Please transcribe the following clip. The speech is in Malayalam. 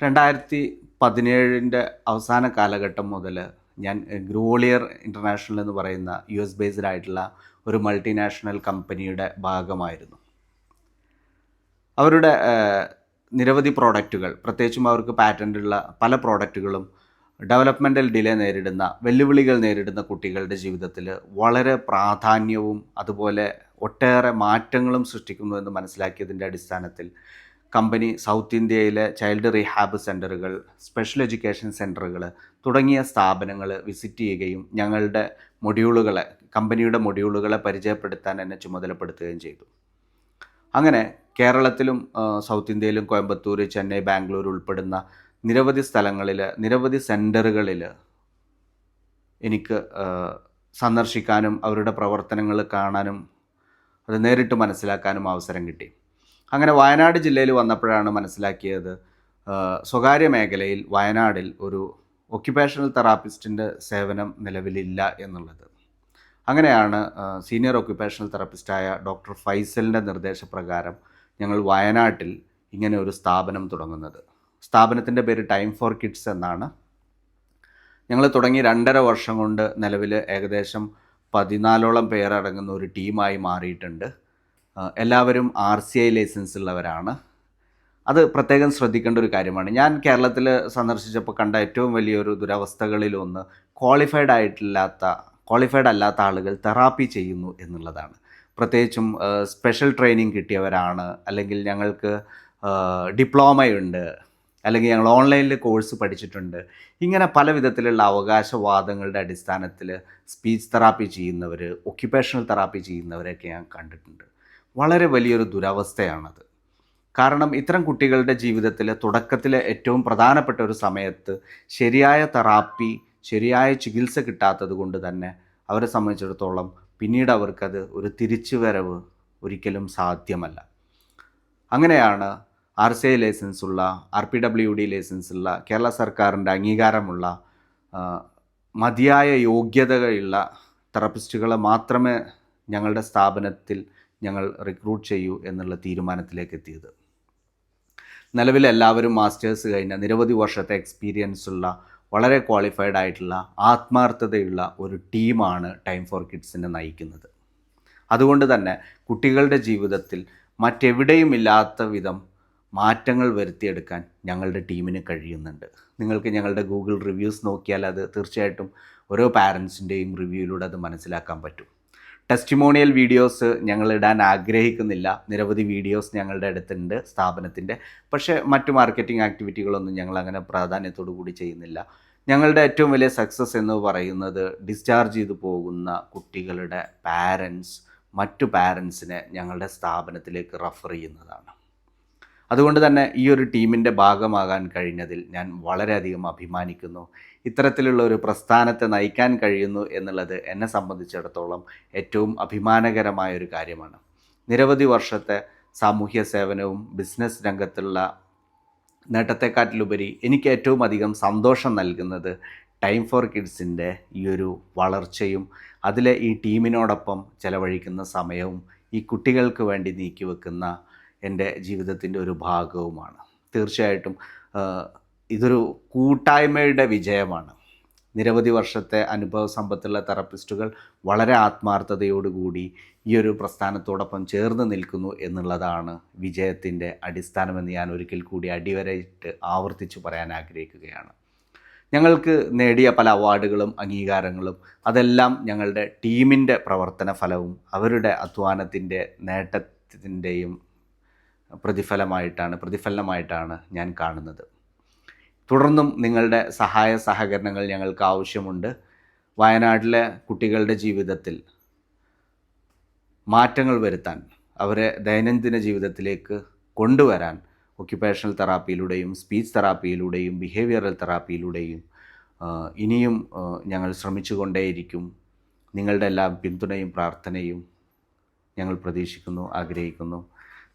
രണ്ടായിരത്തി പതിനേഴിന്റെ അവസാന കാലഘട്ടം മുതൽ ഞാൻ ഗ്രോളിയർ ഇന്റർനാഷണൽ എന്ന് പറയുന്ന യു എസ് ബേസ്ഡ് ആയിട്ടുള്ള ഒരു മൾട്ടിനാഷണൽ കമ്പനിയുടെ ഭാഗമായിരുന്നു. അവരുടെ നിരവധി പ്രോഡക്റ്റുകൾ പ്രത്യേകിച്ചും അവർക്ക് പാറ്റന്റുള്ള പല പ്രോഡക്റ്റുകളും ഡെവലപ്മെന്റൽ ഡിലേ നേരിടുന്ന വെല്ലുവിളികൾ നേരിടുന്ന കുട്ടികളുടെ ജീവിതത്തിൽ വളരെ പ്രാധാന്യവും അതുപോലെ ഒട്ടേറെ മാറ്റങ്ങളും സൃഷ്ടിക്കുന്നു എന്ന് മനസ്സിലാക്കിയതിന്റെ അടിസ്ഥാനത്തിൽ കമ്പനി സൗത്ത് ഇന്ത്യയിലെ ചൈൽഡ് റീഹാബ് സെന്ററുകൾ സ്പെഷ്യൽ എഡ്യൂക്കേഷൻ സെന്ററുകൾ തുടങ്ങിയ സ്ഥാപനങ്ങൾ വിസിറ്റ് ചെയ്യുകയും ഞങ്ങളുടെ മൊഡ്യൂളുകളെ കമ്പനിയുടെ മൊഡ്യൂളുകളെ പരിചയപ്പെടുത്താൻ എന്നെ ചുമതലപ്പെടുത്തുകയും ചെയ്തു. അങ്ങനെ കേരളത്തിലും സൗത്ത് ഇന്ത്യയിലും കോയമ്പത്തൂർ ചെന്നൈ ബാംഗ്ലൂർ ഉൾപ്പെടുന്ന നിരവധി സ്ഥലങ്ങളിൽ നിരവധി സെന്ററുകളിൽ എനിക്ക് സന്ദർശിക്കാനും അവരുടെ പ്രവർത്തനങ്ങൾ കാണാനും അത് നേരിട്ട് മനസ്സിലാക്കാനും അവസരം കിട്ടി. അങ്ങനെ വയനാട് ജില്ലയിൽ വന്നപ്പോഴാണ് മനസ്സിലാക്കിയത് സ്വകാര്യ മേഖലയിൽ വയനാടിൽ ഒരു ഒക്യുപേഷണൽ തെറാപ്പിസ്റ്റിന്റെ സേവനം നിലവിലില്ല എന്നുള്ളത്. അങ്ങനെയാണ് സീനിയർ ഒക്യുപേഷണൽ തെറാപ്പിസ്റ്റായ ഡോക്ടർ ഫൈസലിന്റെ നിർദ്ദേശപ്രകാരം ഞങ്ങൾ വയനാട്ടിൽ ഇങ്ങനെ ഒരു സ്ഥാപനം തുടങ്ങുന്നത്. സ്ഥാപനത്തിന്റെ പേര് ടൈം ഫോർ കിഡ്സ് എന്നാണ്. ഞങ്ങൾ തുടങ്ങി രണ്ടര വർഷം കൊണ്ട് നിലവിൽ ഏകദേശം പതിനാലോളം പേരടങ്ങുന്ന ഒരു ടീമായി മാറിയിട്ടുണ്ട്. എല്ലാവരും ആർ സി ഐ ലൈസൻസ് ഉള്ളവരാണ് അത് പ്രത്യേകം ശ്രദ്ധിക്കേണ്ട ഒരു കാര്യമാണ്. ഞാൻ കേരളത്തിൽ സന്ദർശിച്ചപ്പോൾ കണ്ട ഏറ്റവും വലിയൊരു ദുരവസ്ഥകളിലൊന്ന് ക്വാളിഫൈഡ് ആയിട്ടില്ലാത്ത ക്വാളിഫൈഡ് അല്ലാത്ത ആളുകൾ തെറാപ്പി ചെയ്യുന്നു എന്നുള്ളതാണ്. പ്രത്യേകിച്ചും സ്പെഷ്യൽ ട്രെയിനിങ് കിട്ടിയവരാണ്. അല്ലെങ്കിൽ ഞങ്ങൾക്ക് ഡിപ്ലോമയുണ്ട്. അല്ലെങ്കിൽ ഞങ്ങൾ ഓൺലൈനിൽ കോഴ്സ് പഠിച്ചിട്ടുണ്ട്. ഇങ്ങനെ പല വിധത്തിലുള്ള അവകാശവാദങ്ങളുടെ അടിസ്ഥാനത്തിൽ സ്പീച്ച് തെറാപ്പി ചെയ്യുന്നവർ ഒക്യുപേഷണൽ തെറാപ്പി ചെയ്യുന്നവരൊക്കെ ഞാൻ കണ്ടിട്ടുണ്ട്. വളരെ വലിയൊരു ദുരവസ്ഥയാണത്. കാരണം ഇത്തരം കുട്ടികളുടെ ജീവിതത്തിൽ തുടക്കത്തിലെ ഏറ്റവും പ്രധാനപ്പെട്ട ഒരു സമയത്ത് ശരിയായ തെറാപ്പി ശരിയായ ചികിത്സ കിട്ടാത്തത് കൊണ്ട് തന്നെ അവരെ സംബന്ധിച്ചിടത്തോളം പിന്നീട് അവർക്കത് ഒരു തിരിച്ചുവരവ് ഒരിക്കലും സാധ്യമല്ല. അങ്ങനെയാണ് ആർ സി ഐ ലൈസൻസ് ഉള്ള R P W D license ഉള്ള കേരള സർക്കാരിന്റെ അംഗീകാരമുള്ള മതിയായ യോഗ്യതകളുള്ള തെറപ്പിസ്റ്റുകളെ മാത്രമേ ഞങ്ങളുടെ സ്ഥാപനത്തിൽ ഞങ്ങൾ റിക്രൂട്ട് ചെയ്യൂ എന്നുള്ള തീരുമാനത്തിലേക്ക് എത്തിയത് നിലവിൽ എല്ലാവരും മാസ്റ്റേഴ്സ് കഴിഞ്ഞ നിരവധി വർഷത്തെ എക്സ്പീരിയൻസ് ഉള്ള വളരെ ക്വാളിഫൈഡ് ആയിട്ടുള്ള ആത്മാർത്ഥതയുള്ള ഒരു ടീമാണ് ടൈം ഫോർ കിഡ്സിനെ നയിക്കുന്നത്. അതുകൊണ്ട് തന്നെ കുട്ടികളുടെ ജീവിതത്തിൽ മറ്റെവിടെയും ഇല്ലാത്ത വിധം മാറ്റങ്ങൾ വരുത്തിയെടുക്കാൻ ഞങ്ങളുടെ ടീമിന് കഴിയുന്നുണ്ട്. നിങ്ങൾക്ക് ഞങ്ങളുടെ ഗൂഗിൾ റിവ്യൂസ് നോക്കിയാൽ അത് തീർച്ചയായിട്ടും ഓരോ പാരൻസിന്റെയും റിവ്യൂയിലൂടെ അത് മനസ്സിലാക്കാൻ പറ്റും. ടെസ്റ്റിമോണിയൽ വീഡിയോസ് ഞങ്ങൾ ഇടാൻ ആഗ്രഹിക്കുന്നില്ല. നിരവധി വീഡിയോസ് ഞങ്ങളുടെ അടുത്തുണ്ട് സ്ഥാപനത്തിന്റെ. പക്ഷേ മറ്റു മാർക്കറ്റിംഗ് ആക്ടിവിറ്റികളൊന്നും ഞങ്ങൾ അങ്ങനെ പ്രാധാന്യത്തോടു കൂടി ചെയ്യുന്നില്ല. ഞങ്ങളുടെ ഏറ്റവും വലിയ സക്സസ് എന്ന് പറയുന്നത് ഡിസ്ചാർജ് ചെയ്തു പോകുന്ന കുട്ടികളുടെ പാരൻസ് മറ്റു പാരൻസിനെ ഞങ്ങളുടെ സ്ഥാപനത്തിലേക്ക് റഫർ ചെയ്യുന്നതാണ്. അതുകൊണ്ട് തന്നെ ഈ ഒരു ടീമിന്റെ ഭാഗമാകാൻ കഴിഞ്ഞതിൽ ഞാൻ വളരെയധികം അഭിമാനിക്കുന്നു. ഇത്തരത്തിലുള്ള ഒരു പ്രസ്ഥാനത്തെ നയിക്കാൻ കഴിയുന്നു എന്നുള്ളത് എന്നെ സംബന്ധിച്ചിടത്തോളം ഏറ്റവും അഭിമാനകരമായ ഒരു കാര്യമാണ്. നിരവധി വർഷത്തെ സാമൂഹ്യ സേവനവും ബിസിനസ് രംഗത്തുള്ള നേട്ടത്തെക്കാട്ടിലുപരി എനിക്ക് ഏറ്റവും അധികം സന്തോഷം നൽകുന്നത് ടൈം ഫോർ കിഡ്സിന്റെ ഈ ഒരു വളർച്ചയും അതിലെ ഈ ടീമിനോടൊപ്പം ചെലവഴിക്കുന്ന സമയവും ഈ കുട്ടികൾക്ക് വേണ്ടി നീക്കി നീക്കിവെക്കുന്ന എന്റെ ജീവിതത്തിന്റെ ഒരു ഭാഗവുമാണ്. തീർച്ചയായിട്ടും ഇതൊരു കൂട്ടായ്മയുടെ വിജയമാണ്. നിരവധി വർഷത്തെ അനുഭവ സമ്പത്തുള്ള തെറപ്പിസ്റ്റുകൾ വളരെ ആത്മാർത്ഥതയോടുകൂടി ഈ ഒരു പ്രസ്ഥാനത്തോടൊപ്പം ചേർന്ന് നിൽക്കുന്നു എന്നുള്ളതാണ് വിജയത്തിന്റെ അടിസ്ഥാനമെന്ന് ഞാൻ ഒരിക്കൽ കൂടി അടിവരയിട്ട് ആവർത്തിച്ചു പറയാൻ ആഗ്രഹിക്കുകയാണ്. ഞങ്ങൾക്ക് നേടിയ പല അവാർഡുകളും അംഗീകാരങ്ങളും അതെല്ലാം ഞങ്ങളുടെ ടീമിന്റെ പ്രവർത്തന ഫലവും അവരുടെ അധ്വാനത്തിന്റെ നേട്ടത്തിന്റെയും പ്രതിഫലമായിട്ടാണ് പ്രതിഫലനമായിട്ടാണ് ഞാൻ കാണുന്നത്. തുടർന്നും നിങ്ങളുടെ സഹായ സഹകരണങ്ങൾ ഞങ്ങൾക്ക് ആവശ്യമുണ്ട്. വയനാട്ടിലെ കുട്ടികളുടെ ജീവിതത്തിൽ മാറ്റങ്ങൾ വരുത്താൻ അവരെ ദൈനംദിന ജീവിതത്തിലേക്ക് കൊണ്ടുവരാൻ ഒക്യുപേഷണൽ തെറാപ്പിയിലൂടെയും സ്പീച്ച് തെറാപ്പിയിലൂടെയും ബിഹേവിയറൽ തെറാപ്പിയിലൂടെയും ഇനിയും ഞങ്ങൾ ശ്രമിച്ചുകൊണ്ടേയിരിക്കും. നിങ്ങളുടെ എല്ലാ പിന്തുണയും പ്രാർത്ഥനയും ഞങ്ങൾ പ്രതീക്ഷിക്കുന്നു ആഗ്രഹിക്കുന്നു.